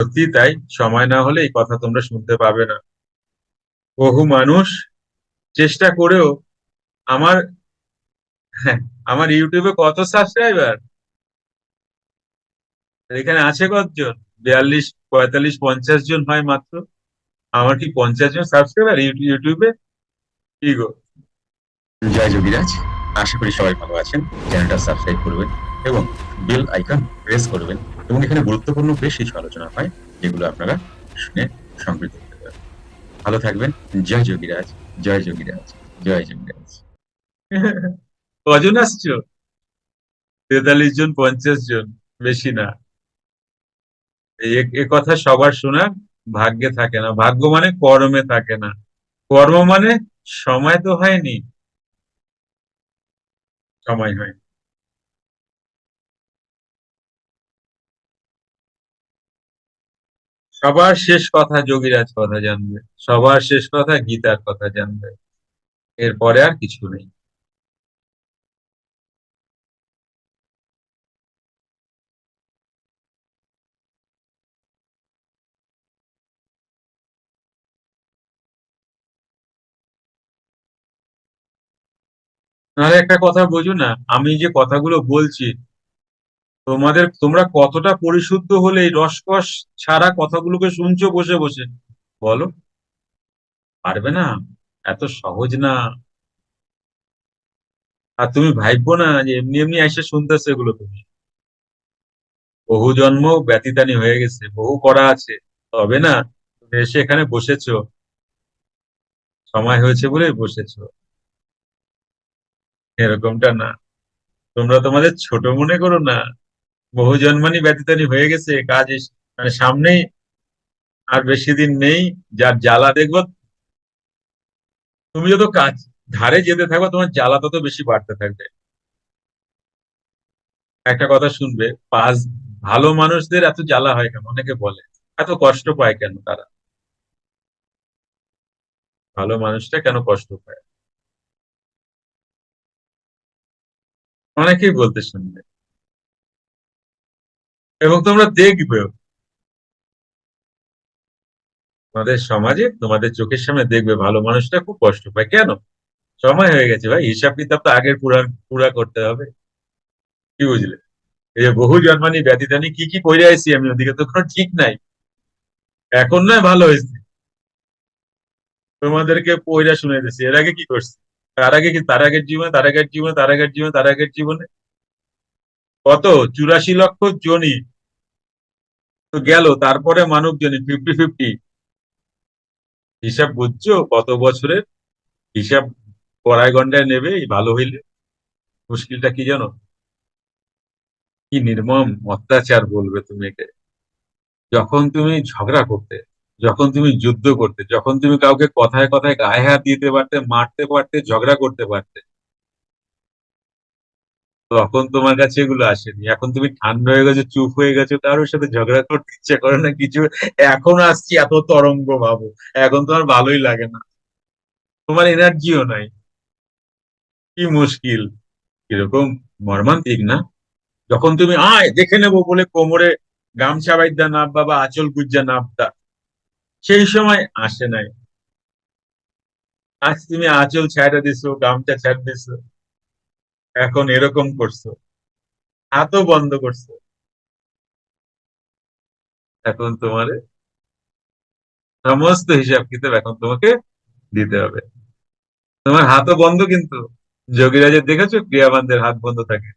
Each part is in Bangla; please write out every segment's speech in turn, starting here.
সত্যি তাই? সময় না হলে এই কথা তোমরা শুনতে পাবে না। বহু মানুষ চেষ্টা করেও আমার হ্যাঁ, আমার ইউটিউবে কত সাবস্ক্রাইবার? এখানে আছে কতজন? বিয়াল্লিশ পঁয়তাল্লিশ পঞ্চাশ জন হয় মাত্র। আমার কি পঞ্চাশ জন সাবস্ক্রাইবার ইউটিউবে? কি গো? জয় যোগীরাজ আশা করি সবাই ভালো আছেন। চ্যানেলটা সাবস্ক্রাইব করবেন এবং বেল আইকন প্রেস করবেন। এবং এখানে গুরুত্বপূর্ণ বেশ কিছু আলোচনা হয়, যেগুলো আপনারা শুনে সমৃদ্ধ হতে পারেন। ভালো থাকবেন। জয় যোগীরাজ জয় যোগীরাজ জয় যোগীরাজ। কজন আসছো তেতাল্লিশ জন, পঞ্চাশ জন, বেশি না। এ- কথা সবার শোনা, ভাগ্যে থাকে না। ভাগ্য মানে কর্মে থাকে না। কর্ম মানে সময় তো হয়নি। সময় হয় সবার শেষ কথা যোগীরাজ কথা জানবে, সবার শেষ কথা গীতার কথা জানবে, এরপরে আর কিছু নেই। নাহলে একটা কথা বোঝো না, আমি যে কথাগুলো বলছি তোমাদের, তোমরা কতটা পরিশুদ্ধ হলে এই রসকস ছাড়া কথাগুলোকে শুনছো বসে বসে? বলো। পারবে না। এত সহজ না। আর তুমি ভাইবো না যে এমনি এমনি এসে শুনতেছো এগুলো তুমি। বহু জন্ম ব্যতিতানি হয়ে গেছে, বহু করা আছে। তবে না, তুমি এসে এখানে বসেছো। সময় হয়েছে বলে বসেছো। এরকমটা না। তোমরা তোমাদের ছোট মনে করো না। বহু জন্মানি ব্যতিতানি হয়ে গেছে কাজ মানে সামনেই আর বেশি দিন নেই, যার জ্বালা দেখব, তুমি যত কাজ, ধারে যেতে থাকবে, তোমার জ্বালা তত বেশি বাড়তে থাকবে। একটা কথা শুনবে, পাঁচ ভালো মানুষদের এত জ্বালা হয় কেন? অনেকে বলে, এত কষ্ট পায় কেন তারা? ভালো মানুষটা কেন কষ্ট পায়? অনেকেই বলতে শুনবে এবং তোমরা দেখবেও তোমাদের সমাজে, তোমাদের চোখের সামনে দেখবে ভালো মানুষটা খুব কষ্ট পায়। কেন? সময় হয়ে গেছে ভাই, হিসাব কিতাব তো আগের পুরা পুরা করতে হবে। কি বুঝলে? এই যে বহু জন্মানি ব্যতিদানি, কি কি কইরে আইছি আমি? ওদিকে তো কোনো ঠিক নাই। এখন নয়, ভালো হয়েছে। তোমাদেরকে পয়রা শুনে দিছি এর আগে কি করছি? তার আগে কি তার আগের জীবনে, তার আগের জীবনে, তার আগের জীবনে, তার আগের জীবনে? কত? চুরাশি লক্ষ জনই তো গেল, তারপরে মানব জনি ফিফটি ফিফটি হিসাব বুঝছ? কত বছরের? হিসাব কড়াই গন্ডায় নেবে, ভালো হইলে। মুশকিলটা কি জানো? কি নির্মম অত্যাচার বলবে তুমি একে। যখন তুমি ঝগড়া করতে, যখন তুমি যুদ্ধ করতে, যখন তুমি কাউকে কথায় কথায় গায়ে হাত দিতে পারতে, মারতে পারতে, ঝগড়া করতে পারতে তখন তোমার কাছে এগুলো আসেনি। এখন তুমি ঠান্ডা হয়ে গেছো, চুপ হয়ে গেছো, কারোর সাথে ঝগড়া করতে ইচ্ছে করে না কিছু। এখন আসছি এত তরঙ্গ ভাবো, এখন তোমার ভালোই লাগে না। তোমার এনার্জিও নাই। কি মুশকিল। কীরকম মর্মান্তিক না? যখন তুমি, আয়, দেখে নেব বলে কোমরে গামছা বাইদ্যা নাববা বা আঁচল গুজ্জা নাবতা সেই সময় আসে নাই। আজ তুমি আঁচল ছাড়া দিছো, গামছা ছাড় দিছো। এখন এরকম করছ। হাতও বন্ধ করছ। এখন তোমার সমস্ত হিসাব কিতাব এখন তোমাকে দিতে হবে। তোমার হাতও বন্ধ কিন্তু। যোগীরাজের দেখেছ? ক্রিয়াবানদের হাত বন্ধ থাকে।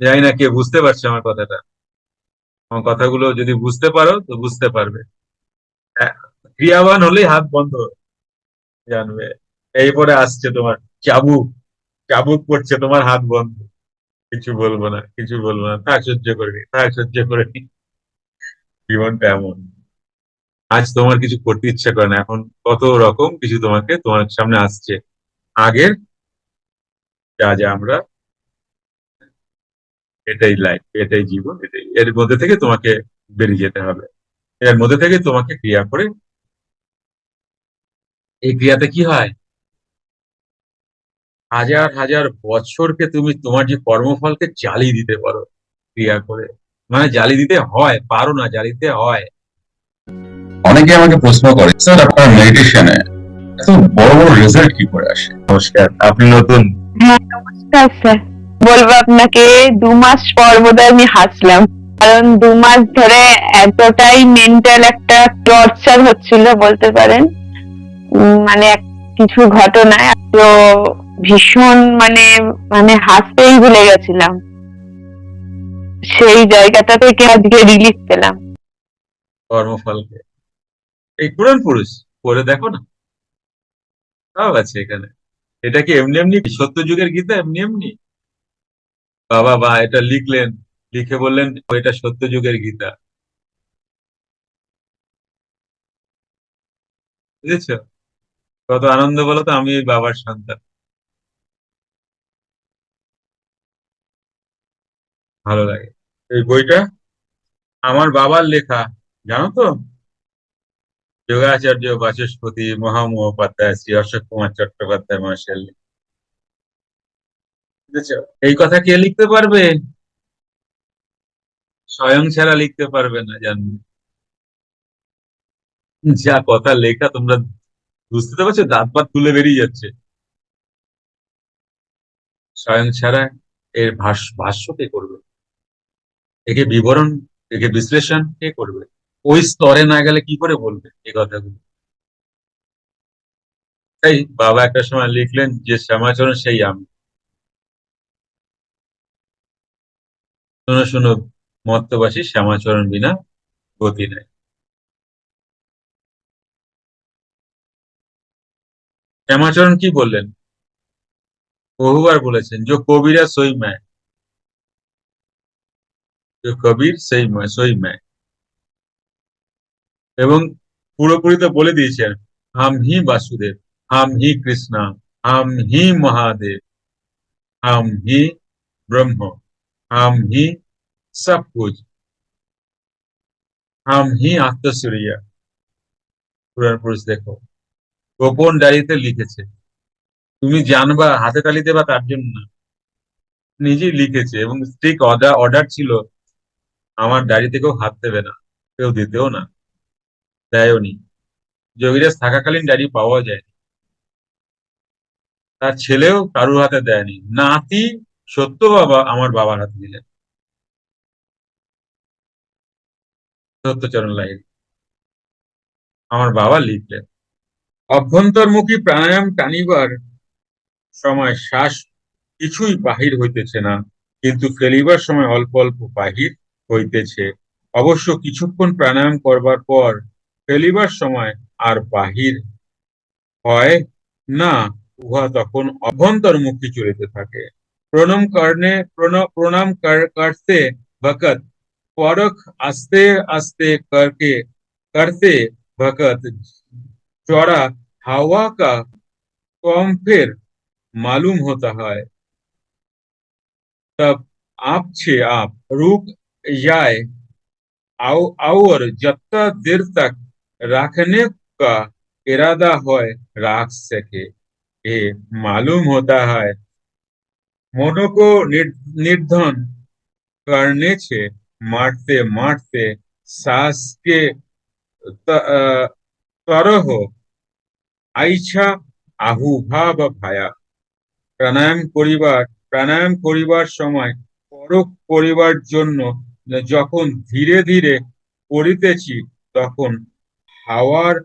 জানি না কে বুঝতে পারছে আমার কথাটা। আমার কথাগুলো যদি বুঝতে পারো তো বুঝতে পারবে। হ্যাঁ, ক্রিয়াবান হলেই হাত বন্ধ জানবে। এরপরে আসছে তোমার চাবুক। চাবুক পড়ছে, তোমার হাত বন্ধ। কিছু বলব না, কিছু বলব না থাক সহ্য করে নি থাক সহ্য করে নি জীবনটা এমন। আজ তোমার কিছু করতে ইচ্ছা করে না, এখন কত রকম কিছু তোমাকে, তোমার সামনে আসছে। আগের যা যা আমরা, এটাই লাইফ এটাই জীবন, এটাই। এর মধ্যে থেকে তোমাকে বেরিয়ে যেতে হবে। এর মধ্যে থেকে তোমাকে ক্রিয়া করে, এই ক্রিয়াতে কি হয়? হাজার হাজার বছরকে তুমি তোমার যে কর্মফলকে চালিয়ে দিতে পারো ক্রিয়া করে। মানে জালি দিতে হয় পারো না জালি দিতে হয়। অনেকে আমাকে প্রশ্ন করে স্যার আপনার মেডিটেশনে এত বড় বড় রেজাল্ট কি করে আসে? নমস্কার আপনি নতুন? নমস্কার স্যার বলব আপনাকে দু মাস পর বোধহয় আমি হাসলাম। কারণ দু মাস ধরে এতটাই মেন্টাল একটা টর্চার হচ্ছিল বলতে পারেন। উম, মানে এক- কিছু ঘটনায় তো ভীষণ মানে মানে হাসতেই ভুলে গেছিলাম। সেই জায়গাটা থেকে আজকে রিলিফ পেলাম। কর্মফলকে। এই পুরাণ পুরুষ, পড়ে দেখো না? সব আছে এখানে। এটা কি এমনি এমনি? সত্য যুগের গীতা এমনি এমনি? বাবা বা এটা লিখলেন, লিখে বললেন এটা সত্য যুগের গীতা। বুঝেছ? কত আনন্দ বলো তো, আমি বাবার সন্তান। ভালো লাগে। এই বইটা আমার বাবার লেখা, জানো তো? যোগাচার্য বাচস্পতি মহামহোপাধ্যায়, শ্রী অশোক কুমার চট্টোপাধ্যায় মহাশয় বুঝেছ? এই কথা কে লিখতে পারবে? স্বয়ং ছাড়া লিখতে পারবে না জানবে। যা কথা লেখা তোমরা বুঝতে তো পারছ, দাঁত পাত তুলে বেরিয়ে যাচ্ছে। স্বয়ং ছাড়া এর ভাষ্য কে করবে? একে বিবরণ, একে বিশ্লেষণ কে করবে? ওই স্তরে না গেলে কি করে বলবে এই কথাগুলো? তাই বাবা একটা সময় লিখলেন যে শ্যামাচরণ সেই আমি। শোনো শোনো, মত্তবাসী শ্যামাচরণ বিনা গতি নাই। শ্যামাচরণ কি বললেন? বহুবার বলেছেন যে কবিরা সই যে কবির, সেই সই ম্যায় এবং পুরোপুরি তো বলে দিয়েছেন হাম হি বাসুদেব, হাম হি কৃষ্ণা, হাম হি মহাদেব, হাম হি ব্রহ্ম, হাম হি সব কুछ হাম হি আত্মসূরিয়া। পুরাণ পুরুষ, দেখো, গোপন ডায়েরিতে লিখেছে, তুমি জানবা, হাতে তালি দেবা তার জন্য না। নিজেই লিখেছে এবং ঠিক অর্ডার অর্ডার ছিল আমার ডায়েরি থেকেও হাত দেবে না, কেউ দিতেও না, দেয়ও নি। যোগীরাজ থাকাকালীন ডায়েরি পাওয়া যায় তার ছেলেও কারুর হাতে দেয়নি। নাতি, সত্য বাবা আমার বাবার হাতে দিলেন। সত্যচরণ লাইন। আমার বাবা লিখলেন, অভ্যন্তরমুখী প্রাণায়াম টানিবার সময় শ্বাস কিছুই বাহির হইতেছে না, কিন্তু ফেলিবার সময় অল্প অল্প বাহির হইতেছে অবশ্য কিছুক্ষণ প্রাণায়াম করবার পর ফেলিবার সময় আর বাহির হয় না উহা তখন অভ্যন্তরমুখী চলিতে থাকে প্রণাম করনে প্রণ- প্রণাম कर- करते वक्त परख आस्ते आस्ते करके करते वक्त चौड़ा हवा का कम फिर मालूम होता है तब आप छे आप रुक जाए आउ- और जब तक देर तक रखने का इरादा हो रख सके ये मालूम होता है मनो को निर- निर्धन करने से मारते मारते सांस के त- अ, तरह আইছা আহুভাব ভায়া প্রাণায়াম করিবার প্রাণায়াম করিবার সময় পরক করিবার জন্য যখন ধীরে ধীরে করিতেছি, তখন হাওয়ার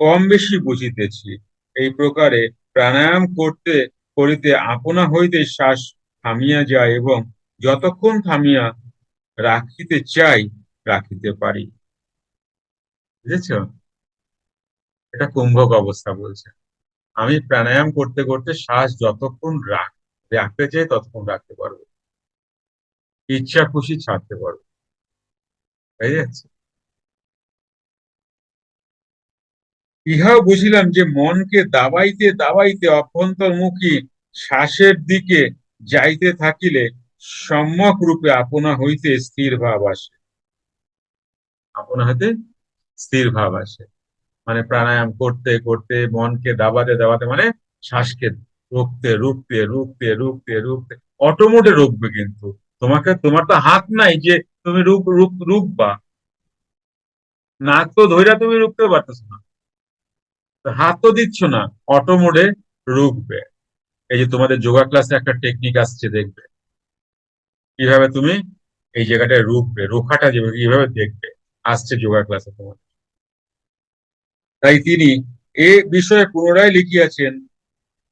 কম বেশি বুঝিতেছি। এই প্রকারে প্রাণায়াম করতে, করিতে আপনা হইতে শ্বাস থামিয়া যায় এবং যতক্ষণ থামিয়া রাখিতে চাই, রাখিতে পারি। বুঝেছ? এটা কুম্ভক অবস্থা বলছে। আমি প্রাণায়াম করতে করতে শ্বাস যতক্ষণ রাখ, রাখতে চাই, ততক্ষণ রাখতে পারব। ইচ্ছা খুশি ছাড়তে পারবে। তাই যাচ্ছে? ইহাও বুঝিলাম যে মনকে দাবাইতে দাবাইতে অভ্যন্তরমুখী শ্বাসের দিকে যাইতে থাকিলে সম্যক রূপে আপনা হইতে স্থির ভাব আসে। আপনা হইতে স্থির ভাব আসে। মানে প্রাণায়াম করতে করতে মনকে দাবাতে দাবাতে মানে শ্বাসকে রুখতে রুখতে রুখতে রুখতে রুখতে, অটোমোটে রুখবে কিন্তু। তোমাকে, তোমার তো হাত নাই যে তুমি রূপ রূপ, রূপবা। নাক তো ধইরা তুমি রুখতে পারতেছ না। হাত তো দিচ্ছ না, অটো মোডে রুখবে। এই যে তোমাদের যোগা ক্লাসে একটা টেকনিক আসছে, দেখবে। কীভাবে তুমি এই জায়গাটায় রুখবে, রোখাটা যেভাবে, কীভাবে দেখবে, আসছে যোগা ক্লাসে তোমার। তাই তিনি এ বিষয়ে পুনরায় লিখিয়াছেন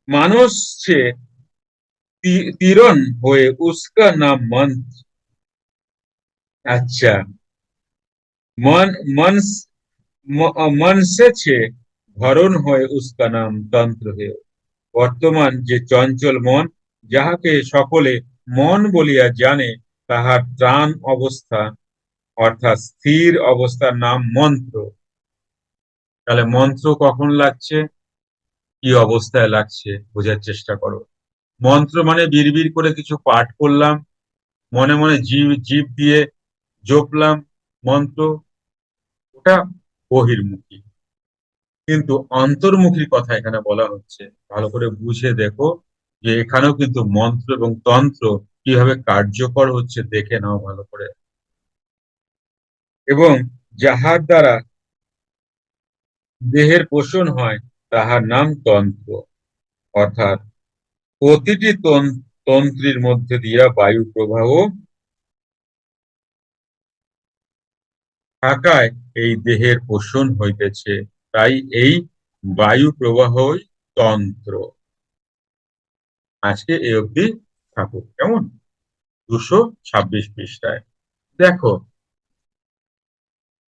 মানুষ সে তীরণ হয়ে উস্কা নাম মন। আচ্ছা। মন, মনস মনসে ছে ভরণ হয়ে উস্কা নাম তন্ত্র হয়ে। বর্তমান যে চঞ্চল মন, যাহাকে সকলে মন বলিয়া জানে, তাহার ত্রাণ অবস্থা, অর্থাৎ স্থির অবস্থার নাম মন্ত্র। তাহলে মন্ত্র কখন লাগছে? কি অবস্থায় লাগছে? বোঝার চেষ্টা করো। মন্ত্র মানে বিড়বিড় করে কিছু পাঠ করলাম, মনে মনে জীব জীব দিয়ে জপলাম, মন্ত্র, ওটা বহির্মুখী। কিন্তু অন্তর্মুখীর কথা এখানে বলা হচ্ছে। ভালো করে বুঝে দেখো যে এখানেও কিন্তু মন্ত্র এবং তন্ত্র কীভাবে কার্যকর হচ্ছে দেখে নাও ভালো করে। এবং যাহার দ্বারা দেহের পোষণ হয়, তাহার নাম তন্ত্র, অর্থাৎ প্রতিটি তন- তন্ত্রীর মধ্যে দিয়া বায়ু প্রবাহ থাকায় এই দেহের পোষণ হইতেছে। তাই এই বায়ু প্রবাহই তন্ত্র। আজকে এই অবধি থাকুক। কেমন? দুশো ছাব্বিশ পৃষ্ঠায়। দেখো,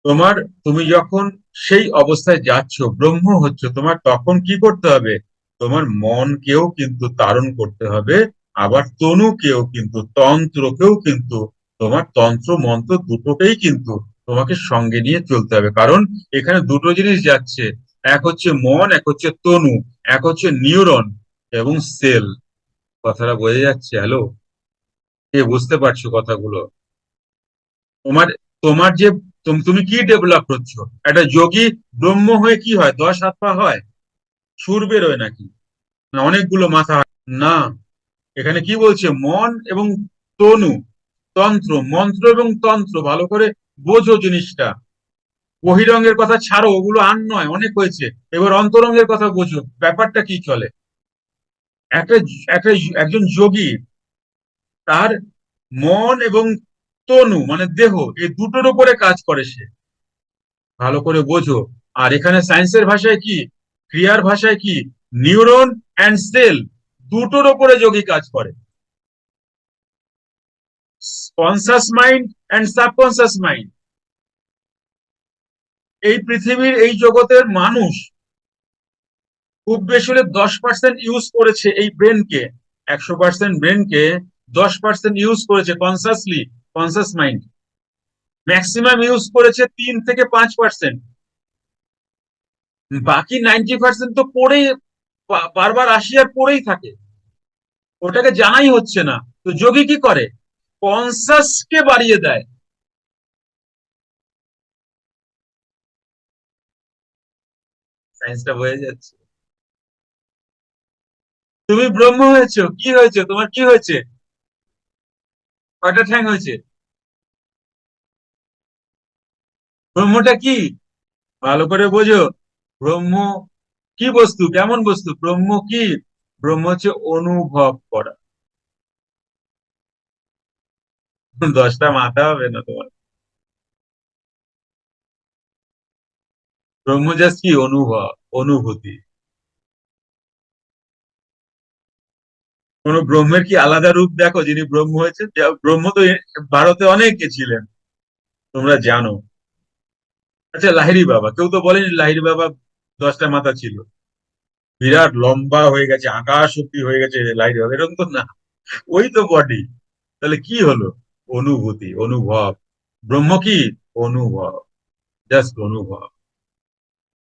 তোমার, তুমি যখন সেই অবস্থায় যাচ্ছ, ব্রহ্ম হচ্ছ, তোমার তখন কি করতে হবে? তোমার মনকেও কিন্তু তারণ করতে হবে, আবার তনুকেও কিন্তু, তন্ত্রকেও কিন্তু, তোমার তন্ত্র মন্ত্র দুটোকেই কিন্তু তোমাকে সঙ্গে নিয়ে চলতে হবে। কারণ এখানে দুটো জিনিস যাচ্ছে, এক হচ্ছে মন, এক হচ্ছে তনু, এক হচ্ছে নিউরন এবং সেল। কথাটা বোঝা যাচ্ছে? হ্যালো? কে বুঝতে পারছ কথাগুলো? তোমার তোমার যে, তুম- কি ডেভেলপ করছ? একটা যোগী ব্রহ্ম হয়ে কি হয়? দশ পা হয়? সুর বেরোয় নাকি? না অনেকগুলো মাথা না, এখানে কি বলছে? মন এবং তনু, তন্ত্র, মন্ত্র এবং তন্ত্র, ভালো করে বোঝো জিনিসটা। বহিরঙ্গের কথা ছাড়ো, ওগুলো আর নয়, অনেক হয়েছে। এবার অন্তরঙ্গের কথা বোঝো, ব্যাপারটা কি চলে? একটা একটা একজন যোগী, তার মন এবং তনু মানে দেহ, এই দুটোর উপরে কাজ করে সে। ভালো করে বোঝো। আর এখানে সায়েন্সের ভাষায় কি? ক্রিয়ার ভাষায় কি? নিউরন অ্যান্ড সেল দুটোর ওপরে যোগী কাজ করে। Conscious mind and subconscious mind এই পৃথিবীর এই জগতের মানুষ খুব বেশি হলে দশ পার্সেন্ট ইউজ করেছে এই ব্রেনকে একশো পার্সেন্ট ব্রেনকে দশ পার্সেন্ট ইউজ করেছে consciously conscious mind maximum use করেছে তিন থেকে পাঁচ পার্সেন্ট বাকি নাইনটি পার্সেন্ট তো পড়েই, বা- বারবার আসি আর পড়েই থাকে। ওটাকে জানাই হচ্ছে না। তো যোগী কি করে? কনসাসকে বাড়িয়ে দেয়। সায়েন্সটা বোঝা যাচ্ছে। তুমি ব্রহ্ম হয়েছো, কি হয়েছে? তোমার কি হয়েছে? কয়টা ঠ্যাং হয়েছে। ব্রহ্মটা কি? ভালো করে বোঝো। ব্রহ্ম কি বস্তু? কেমন বস্তু? ব্রহ্ম কি? ব্রহ্ম হচ্ছে অনুভব করা। দশটা মাথা হবে না তোমার? ব্রহ্ম জাস্ট কি? অনুভব, অনুভূতি। কোন ব্রহ্মের কি আলাদা রূপ দেখো? যিনি ব্রহ্ম হয়েছে ব্রহ্ম তো ভারতে অনেকে ছিলেন। তোমরা জানো। আচ্ছা লাহিড়ী বাবা, কেউ তো বলেনি লাহিড়ী বাবা দশটা মাথা ছিল। বিরাট লম্বা হয়ে গেছে, আকাশ অব্দি হয়ে গেছে লাইট হবে এরকম তো না। ওই তো বডি তাহলে কি হলো? অনুভূতি, অনুভব। ব্রহ্ম কি? অনুভব। জাস্ট অনুভব।